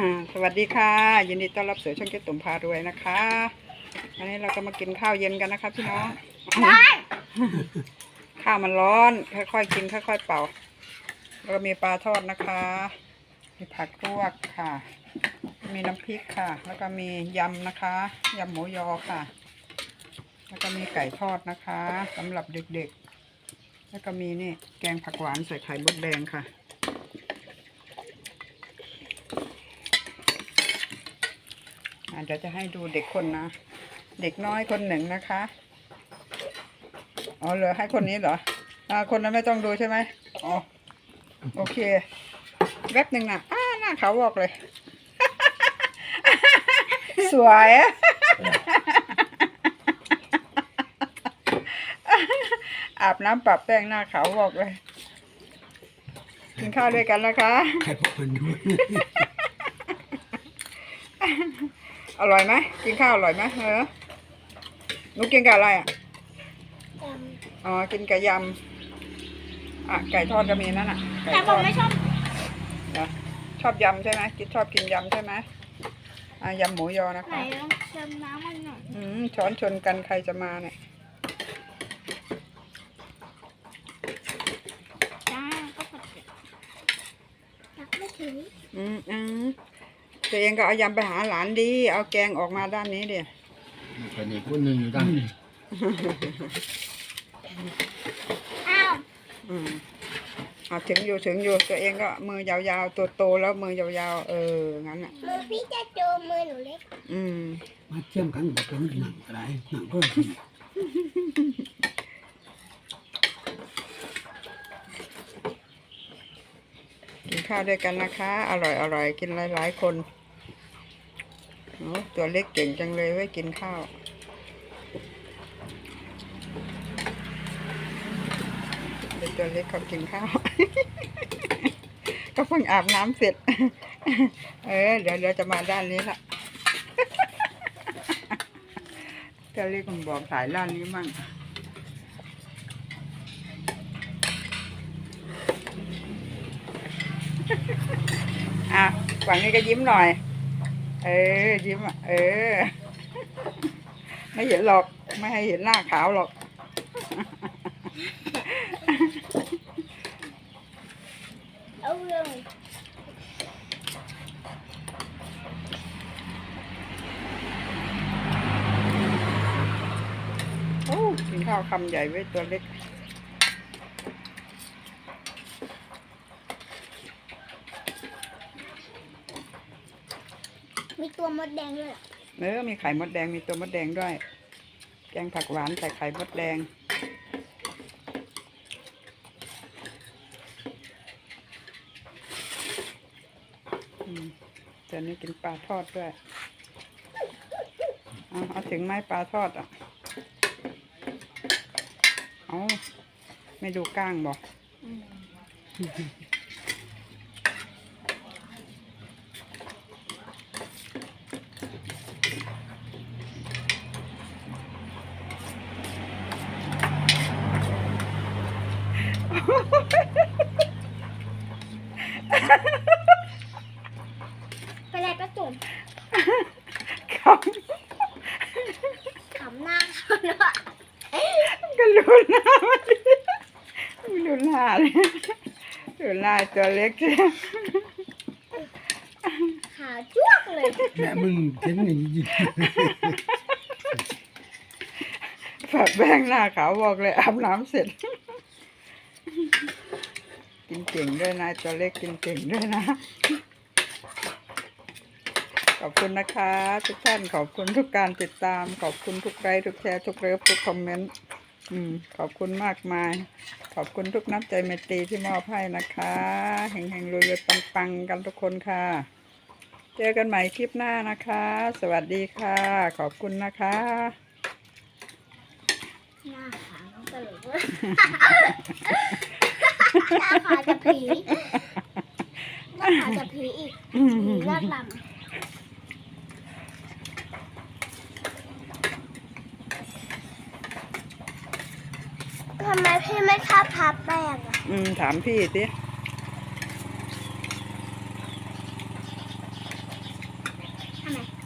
อ่าสวัสดีค่ะ ยินดีต้อนรับสู่ช่องเจ๊ตุ่มพารวยนะคะวันนี้เราก็มากินข้าวเย็นกันนะคะพี่น้อง ข้าวมันร้อน ค่อยๆกินค่อยๆเป่าแล้วก็มีปลาทอดนะคะ มีผักลวกค่ะ มีน้ำพริกค่ะ แล้วก็มียำนะคะยำหมูยอค่ะ แล้วก็มีไก่ทอดนะคะสำหรับเด็กๆ แล้วก็มีนี่แกงผักหวานใส่ไข่มดแดงค่ะ อะ เดี๋ยวจะให้ดูเด็กคนนะ เด็กน้อยคนหนึ่งนะคะ อ๋อเหรอให้คนนี้เหรอ อ่า คนนั้นไม่ต้องดูใช่ไหมอ๋อ โอเค แวบหนึ่งนะอ้าหน้าขาวบอกเลย สวยอะอาบน้ำปรับแป้งหน้าขาวบอกเลย กินข้าวด้วยกันนะคะ ใครบอกมันด้วย อร่อยไหมกินข้าวอร่อยไหมเออหนูกินกับอะไรอะอ๋อกินกับยำอะไก่ทอดก็มีนั่นอะไก่แต่ทผอมดไม่ชอบนะชอบยำใช่ไหมกินชอบกินยำใช่ไหมอะยำหมูยอนะไหนคะลองเติมน้ำมันหน่อยอืมช้อนชนกันใครจะมาเนี่ยจ้าก็ผัดเผ็ดตักไม่ถึง อืมอืม ตัวเองก็เอายำไปหาหลานดี เอาแกงออกมาด้านนี้เดียคนนี้คนหนึ่งอยู่ตั้งอ้าวอืมเอาถึงอยู่ถึงอยู่ตัวเองก็มือยาวๆตัวโตแล้วมือยาวๆเอองั้นอะมือพี่จะโจมมือหนูเล็กอืมมาเชื่อมกันบอกเป็นหนังอะไรหนังก็กินข้าวด้วยกันนะคะ อร่อยอร่อยกินหลายๆคนโอ้ ตัวเล็กเก่งจังเลยไว้กินข้าวเด็กตัวเล็กเขากินข้าว ก็เพิ่งอาบน้ำเสร็จ เออ เดี๋ยวเดี๋ยวจะมาด้านนี้ละตัวเล็กผมบอกถ่ายด้านนี้มั่งอะฝั่งนี้ก็ยิ้มหน่อย เออ ยิ้มอะ เออ ไม่เห็นหรอก ไม่ให้เห็นหน้าขาวหรอก เอาเลยโอ้กินข้าวคำใหญ่ไว้ตัวเล็ก มีตัวมดแดงด้วยเหรอเออมีไข่มดแดงมีตัวมดแดงด้วย แกงผักหวานใส่ไข่มดแดง อืมแต่นี่กินปลาทอดด้วย เอาเอาถึงไหมปลาทอดอะ เอาไม่ดูก้างบอก เลยก็จุ่มครับขำหน้าเขาเนาะก็ดูหน้ามันดิดูหน้าเลยดูหน้าตัวเล็กใช่ขาวจ้วกเลย แม่มึงเห็นอย่างนี้ฝากแป้งหน้าขาวบอกเลยอาบน้ำเสร็จ กินเก่งด้วยนะตัวเล็กกินเก่งด้วยนะ ขอบคุณนะคะ ทุกท่านขอบคุณทุกการติดตาม ขอบคุณทุกไลค์ทุกแชร์ทุกเลิฟทุกคอมเมนต์อืมขอบคุณมากมาย ขอบคุณทุกน้ำใจเมตตีที่มอบให้นะคะแห่งๆรวยๆปังๆกันทุกคนค่ะ เจอกันใหม่คลิปหน้านะคะ สวัสดีค่ะ ขอบคุณนะคะหน้าขาว ตลกเลยหน้าขาวจะผีหน้าขาวจะผีอีกผีเลือดลำทำไมพี่ไม่ชอบทาแป้งอะ อืม ถามพี่สิ